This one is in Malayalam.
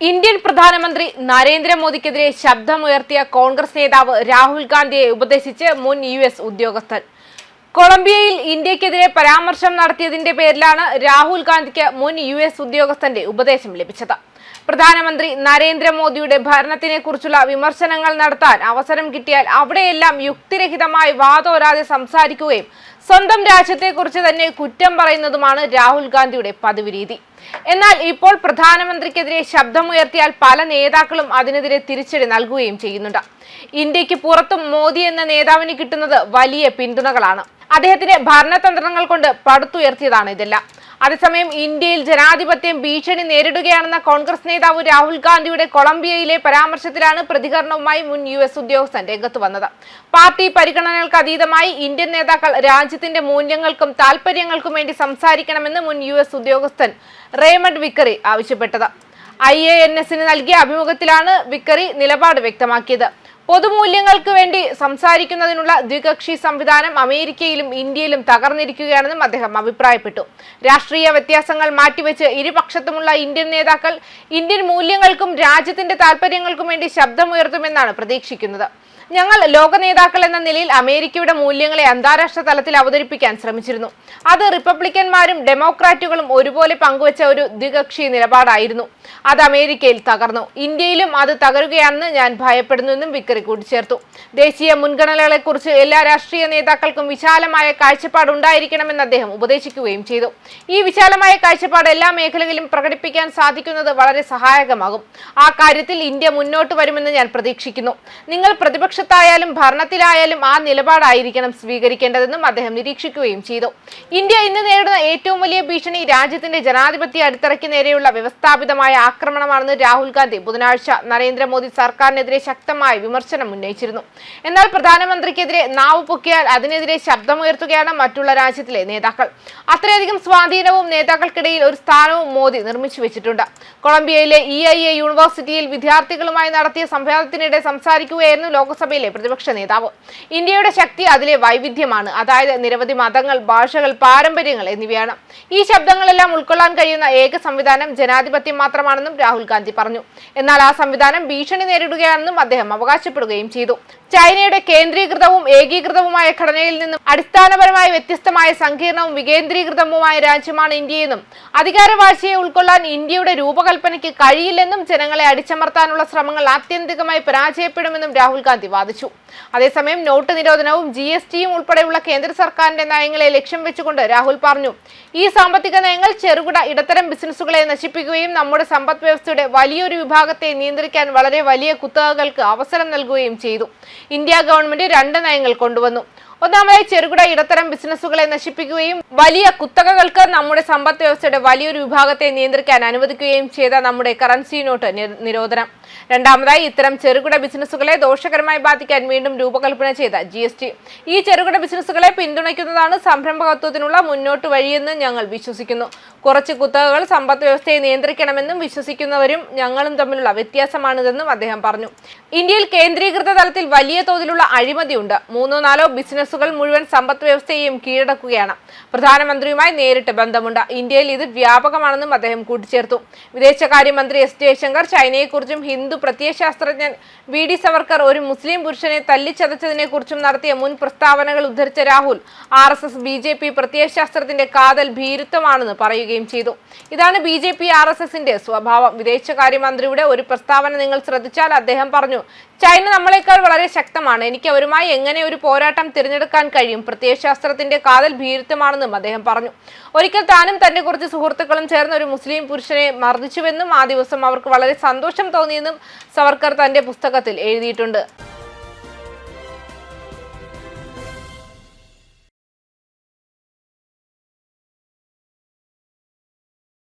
ഇന്ത്യൻ പ്രധാനമന്ത്രി നരേന്ദ്രമോദിക്കെതിരെ ശബ്ദമുയർത്തിയ കോൺഗ്രസ് നേതാവ് രാഹുൽ ഗാന്ധിയെ ഉപദേശിച്ച് മുൻ യു എസ് ഉദ്യോഗസ്ഥൻ. കൊളംബിയയിൽ ഇന്ത്യക്കെതിരെ പരാമർശം നടത്തിയതിന്റെ പേരിലാണ് രാഹുൽ ഗാന്ധിക്ക് മുൻ യു എസ് ഉദ്യോഗസ്ഥന്റെ ഉപദേശം ലഭിച്ചത്. പ്രധാനമന്ത്രി നരേന്ദ്രമോദിയുടെ ഭരണത്തിനെ കുറിച്ചുള്ള വിമർശനങ്ങൾ നടത്താൻ അവസരം കിട്ടിയാൽ അവിടെയെല്ലാം യുക്തിരഹിതമായി വാദോരാതെ സംസാരിക്കുകയും സ്വന്തം രാജ്യത്തെക്കുറിച്ച് തന്നെ കുറ്റം പറയുന്നതുമാണ് രാഹുൽ ഗാന്ധിയുടെ പതിവ് രീതി എന്നാൽ ഇപ്പോൾ പ്രധാനമന്ത്രിക്കെതിരെ ശബ്ദമുയർത്തിയാൽ പല നേതാക്കളും അതിനെതിരെ തിരിച്ചടി നൽകുകയും ചെയ്യുന്നുണ്ട്. ഇന്ത്യയ്ക്ക് പുറത്തും മോദി എന്ന നേതാവിന് കിട്ടുന്നത് വലിയ പിന്തുണകളാണ്. അദ്ദേഹത്തിന്റെ ഭരണതന്ത്രങ്ങൾ കൊണ്ട് പടുത്തുയർത്തിയതാണ് ഇതെല്ലാം. അതേസമയം ഇന്ത്യയിൽ ജനാധിപത്യം ഭീഷണി നേരിടുകയാണെന്ന കോൺഗ്രസ് നേതാവ് രാഹുൽ ഗാന്ധിയുടെ കൊളംബിയയിലെ പരാമർശത്തിലാണ് പ്രതികരണവുമായി മുൻ യു എസ് ഉദ്യോഗസ്ഥൻ രംഗത്ത് വന്നത്. പാർട്ടി പരിഗണനകൾക്ക് അതീതമായി ഇന്ത്യൻ നേതാക്കൾ രാജ്യത്തിന്റെ മൂല്യങ്ങൾക്കും താൽപര്യങ്ങൾക്കും വേണ്ടി സംസാരിക്കണമെന്ന് മുൻ യു എസ് ഉദ്യോഗസ്ഥൻ റേമണ്ട് വിക്കറി ആവശ്യപ്പെട്ടത്. ഐ എ എൻ എസിന് നൽകിയ അഭിമുഖത്തിലാണ് വിക്കറി നിലപാട് വ്യക്തമാക്കിയത്. പൊതുമൂല്യങ്ങൾക്ക് വേണ്ടി സംസാരിക്കുന്നതിനുള്ള ദ്വികക്ഷി സംവിധാനം അമേരിക്കയിലും ഇന്ത്യയിലും തകർന്നിരിക്കുകയാണെന്നും അദ്ദേഹം അഭിപ്രായപ്പെട്ടു. രാഷ്ട്രീയ വ്യത്യാസങ്ങൾ മാറ്റിവെച്ച് ഇരുപക്ഷത്തുമുള്ള ഇന്ത്യൻ നേതാക്കൾ ഇന്ത്യൻ മൂല്യങ്ങൾക്കും രാജ്യത്തിന്റെ താൽപര്യങ്ങൾക്കും വേണ്ടി ശബ്ദമുയർത്തുമെന്നാണ് പ്രതീക്ഷിക്കുന്നത്. ഞങ്ങൾ ലോക നേതാക്കൾ എന്ന നിലയിൽ അമേരിക്കയുടെ മൂല്യങ്ങളെ അന്താരാഷ്ട്ര തലത്തിൽ അവതരിപ്പിക്കാൻ ശ്രമിച്ചിരുന്നു. അത് റിപ്പബ്ലിക്കന്മാരും ഡെമോക്രാറ്റുകളും ഒരുപോലെ പങ്കുവച്ച ഒരു ദ്വികക്ഷി നിലപാടായിരുന്നു. അത് അമേരിക്കയിൽ തകർന്നു. ഇന്ത്യയിലും അത് തകരുകയാണെന്ന് ഞാൻ ഭയപ്പെടുന്നുവെന്നും വിക്കറി കൂട്ടിച്ചേർത്തു ദേശീയ മുൻഗണനകളെക്കുറിച്ച് എല്ലാ രാഷ്ട്രീയ നേതാക്കൾക്കും വിശാലമായ കാഴ്ചപ്പാട് ഉണ്ടായിരിക്കണമെന്ന് അദ്ദേഹം ഉപദേശിക്കുകയും ചെയ്തു. ഈ വിശാലമായ കാഴ്ചപ്പാട് എല്ലാ മേഖലകളിലും പ്രകടിപ്പിക്കാൻ സാധിക്കുന്നത് വളരെ സഹായകമാകും. ആ കാര്യത്തിൽ ഇന്ത്യ മുന്നോട്ട് വരുമെന്ന് ഞാൻ പ്രതീക്ഷിക്കുന്നു. നിങ്ങൾ പ്രതിപക്ഷത്തായാലും ഭരണത്തിലായാലും ആ നിലപാടായിരിക്കണം സ്വീകരിക്കേണ്ടതെന്നും അദ്ദേഹം നിരീക്ഷിക്കുകയും ചെയ്തു. ഇന്ത്യ ഇന്ന് നേരിടുന്ന ഏറ്റവും വലിയ ഭീഷണി രാജ്യത്തിന്റെ ജനാധിപത്യ അടിത്തറയ്ക്ക് നേരെയുള്ള വ്യവസ്ഥാപിതമായ ആക്രമണമാണെന്ന് രാഹുൽ ഗാന്ധി ബുധനാഴ്ച നരേന്ദ്രമോദി സർക്കാരിനെതിരെ ശക്തമായ വിമർശനം ഉന്നയിച്ചിരുന്നു. എന്നാൽ പ്രധാനമന്ത്രിക്കെതിരെ നാവ് പൊക്കിയാൽ അതിനെതിരെ ശബ്ദമുയർത്തുകയാണ് മറ്റുള്ള രാജ്യത്തിലെ നേതാക്കൾ. അത്രയധികം സ്വാധീനവും നേതാക്കൾക്കിടയിൽ ഒരു സ്ഥാനവും മോദി നിർമ്മിച്ചു വെച്ചിട്ടുണ്ട്. കൊളംബിയയിലെ ഇ ഐ എ യൂണിവേഴ്സിറ്റിയിൽ വിദ്യാർത്ഥികളുമായി നടത്തിയ സംവാദത്തിനിടെ സംസാരിക്കുകയായിരുന്നു ലോക്സഭയിലെ പ്രതിപക്ഷ നേതാവ്. ഇന്ത്യയുടെ ശക്തി അതിലെ വൈവിധ്യമാണ്. അതായത് നിരവധി മതങ്ങൾ ഭാഷകൾ പാരമ്പര്യങ്ങൾ എന്നിവയാണ്. ഈ ശബ്ദങ്ങളെല്ലാം ഉൾക്കൊള്ളാൻ കഴിയുന്ന ഏക സംവിധാനം ജനാധിപത്യം മാത്രമാണെന്നും രാഹുൽ ഗാന്ധി പറഞ്ഞു. എന്നാൽ ആ സംവിധാനം ഭീഷണി നേരിടുകയാണെന്നും അദ്ദേഹം അവകാശപ്പെടുകയും ചെയ്തു. ചൈനയുടെ കേന്ദ്രീകൃതവും ഏകീകൃതവുമായ ഘടനയിൽ നിന്നും അടിസ്ഥാനപരമായി വ്യത്യസ്തമായ സങ്കീർണവും വികേന്ദ്രീകൃതവുമായ രാജ്യമാണ് ഇന്ത്യയെന്നും അധികാരവാഴ്ചയെ ഉൾക്കൊള്ളാൻ ഇന്ത്യയുടെ രൂപകൽപ്പനയ്ക്ക് കഴിയില്ലെന്നും ജനങ്ങളെ അടിച്ചമർത്താനുള്ള ശ്രമങ്ങൾ ആത്യന്തികമായി പരാജയപ്പെടുമെന്നും രാഹുൽ ഗാന്ധി വാദിച്ചു. അതേസമയം നോട്ട് നിരോധനവും ജി എസ് ടിയും ഉൾപ്പെടെയുള്ള കേന്ദ്ര സർക്കാരിന്റെ നയങ്ങളെ ലക്ഷ്യം വെച്ചുകൊണ്ട് രാഹുൽ പറഞ്ഞു ഈ സാമ്പത്തിക നയങ്ങൾ ചെറുകിട ഇടത്തരം ബിസിനസ്സുകളെ നശിപ്പിക്കുകയും നമ്മുടെ സമ്പദ് വ്യവസ്ഥയുടെ വലിയൊരു വിഭാഗത്തെ നിയന്ത്രിക്കാൻ വളരെ വലിയ കുത്തകകൾക്ക് അവസരം നൽകുകയും ചെയ്തു. ഇന്ത്യ ഗവൺമെന്റ് രണ്ട് നയങ്ങൾ കൊണ്ടുവന്നു. ഒന്നാമതായി ചെറുകിട ഇടത്തരം ബിസിനസ്സുകളെ നശിപ്പിക്കുകയും വലിയ കുത്തകകൾക്ക് നമ്മുടെ സമ്പദ് വ്യവസ്ഥയുടെ വലിയൊരു വിഭാഗത്തെ നിയന്ത്രിക്കാൻ അനുവദിക്കുകയും ചെയ്ത നമ്മുടെ കറൻസി നോട്ട് നിരോധനം. രണ്ടാമതായി ഇത്തരം ചെറുകിട ബിസിനസ്സുകളെ ദോഷകരമായി ബാധിക്കാൻ വീണ്ടും രൂപകൽപ്പന ചെയ്ത ജി ഈ ചെറുകിട ബിസിനസ്സുകളെ പിന്തുണയ്ക്കുന്നതാണ് സംരംഭകത്വത്തിനുള്ള മുന്നോട്ട് വഴിയെന്ന് ഞങ്ങൾ വിശ്വസിക്കുന്നു. കുറച്ച് കുത്തകകൾ സമ്പദ് വ്യവസ്ഥയെ നിയന്ത്രിക്കണമെന്നും വിശ്വസിക്കുന്നവരും ഞങ്ങളും തമ്മിലുള്ള വ്യത്യാസമാണിതെന്നും അദ്ദേഹം പറഞ്ഞു. ഇന്ത്യയിൽ കേന്ദ്രീകൃത തലത്തിൽ വലിയ തോതിലുള്ള അഴിമതിയുണ്ട്. മൂന്നോ നാലോ ബിസിനസ്സുകൾ മുഴുവൻ സമ്പദ് വ്യവസ്ഥയെയും കീഴടക്കുകയാണ്. പ്രധാനമന്ത്രിയുമായി നേരിട്ട് ബന്ധമുണ്ട്. ഇന്ത്യയിൽ ഇത് വ്യാപകമാണെന്നും അദ്ദേഹം കൂട്ടിച്ചേർത്തു. വിദേശകാര്യമന്ത്രി എസ് ജയശങ്കർ ചൈനയെക്കുറിച്ചും ഹിന്ദു പ്രത്യയശാസ്ത്രജ്ഞൻ വി ഡി സവർക്കർ ഒരു മുസ്ലിം പുരുഷനെ തല്ലിച്ചതച്ചതിനെക്കുറിച്ചും നടത്തിയ മുൻ പ്രസ്താവനകൾ ഉദ്ധരിച്ച Rahul R S S B J P പ്രത്യയശാസ്ത്രത്തിന്റെ കാതൽ ഭീരുത്വമാണെന്ന് പറയുകയും ചെയ്തു. ഇതാണ് B J P R S എസിന്റെ സ്വഭാവം. വിദേശകാര്യമന്ത്രിയുടെ ഒരു പ്രസ്താവന നിങ്ങൾ ശ്രദ്ധിച്ചാൽ അദ്ദേഹം പറഞ്ഞു ചൈന നമ്മളെക്കാൾ വളരെ ശക്തമാണ്. എനിക്ക് അവരുമായി എങ്ങനെ ഒരു പോരാട്ടം തിരഞ്ഞെടുക്കാൻ കഴിയും? പ്രത്യയശാസ്ത്രത്തിന്റെ കാതൽ ഭീരുത്വമാണെന്നും അദ്ദേഹം പറഞ്ഞു. ഒരിക്കൽ താനും തന്റെ കുറച്ച് സുഹൃത്തുക്കളും ചേർന്ന് ഒരു മുസ്ലിം പുരുഷനെ മർദ്ദിച്ചുവെന്നും ആ ദിവസം അവർക്ക് വളരെ സന്തോഷം തോന്നിയെന്നും സവർക്കർ തന്റെ പുസ്തകത്തിൽ എഴുതിയിട്ടുണ്ട്.